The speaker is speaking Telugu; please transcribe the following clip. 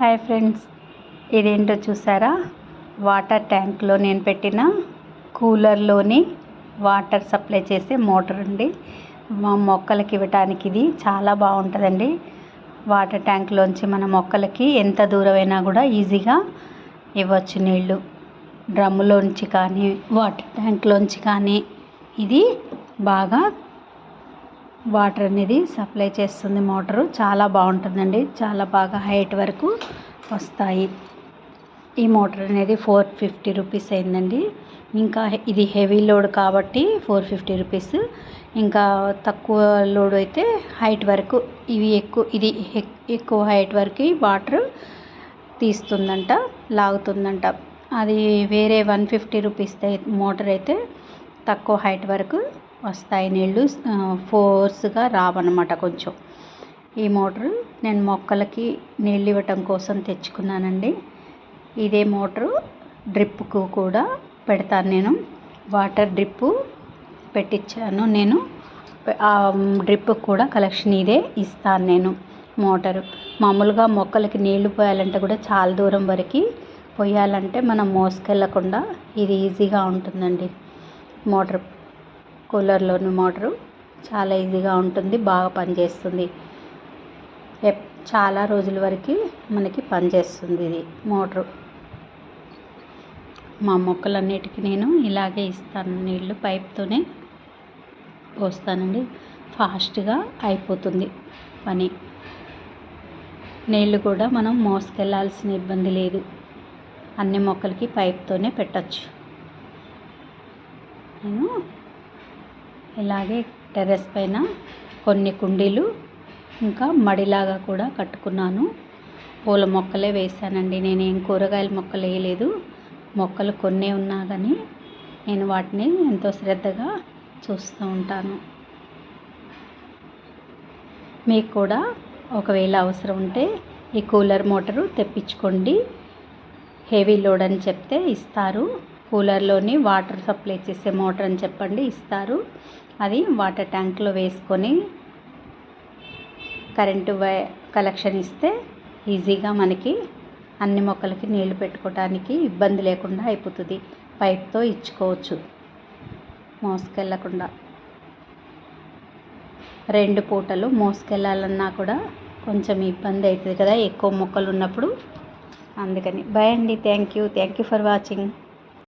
హాయ్ ఫ్రెండ్స్ ఇదేంటో చూసారా? వాటర్ ట్యాంక్లో నేను పెట్టిన కూలర్లోని వాటర్ సప్లై చేసే మోటార్ అండి. మా మొక్కలకి ఇవ్వటానికి ఇది చాలా బాగుంటుందండి. వాటర్ ట్యాంక్లోంచి మన మొక్కలకి ఎంత దూరమైనా కూడా ఈజీగా ఇవ్వచ్చు నీళ్ళు. డ్రమ్ములోంచి కానీ వాటర్ ట్యాంక్లోంచి కానీ ఇది బాగా వాటర్ అనేది సప్లై చేస్తుంది మోటారు. చాలా బాగుంటుందండి. చాలా బాగా హైట్ వరకు వస్తాయి. ఈ మోటార్ అనేది ఫోర్ ఫిఫ్టీ రూపీస్ అయిందండి. ఇంకా ఇది హెవీ లోడ్ కాబట్టి ఫోర్ ఫిఫ్టీ రూపీస్. ఇంకా తక్కువ లోడ్ అయితే హైట్ వరకు ఇవి ఎక్కువ ఇది ఎక్కువ హైట్ వరకు వాటర్ తీస్తుందంట లాగుతుందంట. అది వేరే వన్ ఫిఫ్టీ రూపీస్ మోటార్ అయితే తక్కువ హైట్ వరకు వస్తాయి నీళ్ళు ఫోర్స్గా రావన్నమాట కొంచెం. ఈ మోటరు నేను మొక్కలకి నీళ్ళు ఇవ్వటం కోసం తెచ్చుకున్నానండి. ఇదే మోటరు డ్రిప్కు కూడా పెడతాను నేను. వాటర్ డ్రిప్పు పెట్టించాను నేను. ఆ డ్రిప్ కూడా కలెక్షన్ ఇదే ఇస్తాను నేను మోటారు. మామూలుగా మొక్కలకి నీళ్ళు పోయాలంటే కూడా చాలా దూరం వరకు పోయాలంటే మనం మోసుకెళ్ళకుండా ఇది ఈజీగా ఉంటుందండి మోటార్. కూలర్లోని మోటరు చాలా ఈజీగా ఉంటుంది బాగా పనిచేస్తుంది. చాలా రోజుల వరకు మనకి పనిచేస్తుంది ఇది మోటరు. మా మొక్కలన్నిటికీ నేను ఇలాగే ఇస్తాను నీళ్ళు పైప్తోనే పోస్తానండి. ఫాస్ట్గా అయిపోతుంది పని. నీళ్ళు కూడా మనం మోసుకెళ్ళాల్సిన ఇబ్బంది లేదు. అన్ని మొక్కలకి పైప్తోనే పెట్టచ్చు. నేను ఇలాగే టెర్రస్ పైన కొన్ని కుండీలు ఇంకా మడిలాగా కూడా కట్టుకున్నాను. పూల మొక్కలే వేసానండి నేను ఏం కూరగాయల మొక్కలు వేయలేదు. మొక్కలు కొన్ని ఉన్నా కానీ నేను వాటిని ఎంతో శ్రద్ధగా చూస్తూ ఉంటాను. మీకు కూడా ఒకవేళ అవసరం ఉంటే ఈ కూలర్ మోటారు తెప్పించుకోండి. హెవీ లోడ్ అని చెప్తే ఇస్తారు. కూలర్లోని వాటర్ సప్లై చేసే మోటార్ అని చెప్పండి ఇస్తారు. అది వాటర్ ట్యాంక్లో వేసుకొని కరెంటు కలెక్షన్ ఇస్తే ఈజీగా మనకి అన్ని మొక్కలకి నీళ్ళు పెట్టుకోవడానికి ఇబ్బంది లేకుండా అయిపోతుంది. పైప్తో ఇచ్చుకోవచ్చు. మోసుకెళ్ళకుండా రెండు పూటలు మోసుకెళ్ళాలన్నా కూడా కొంచెం ఇబ్బంది అవుతుంది కదా ఎక్కువ మొక్కలు ఉన్నప్పుడు. అందుకని. బాయ్ అండి. Thank you thank you for watching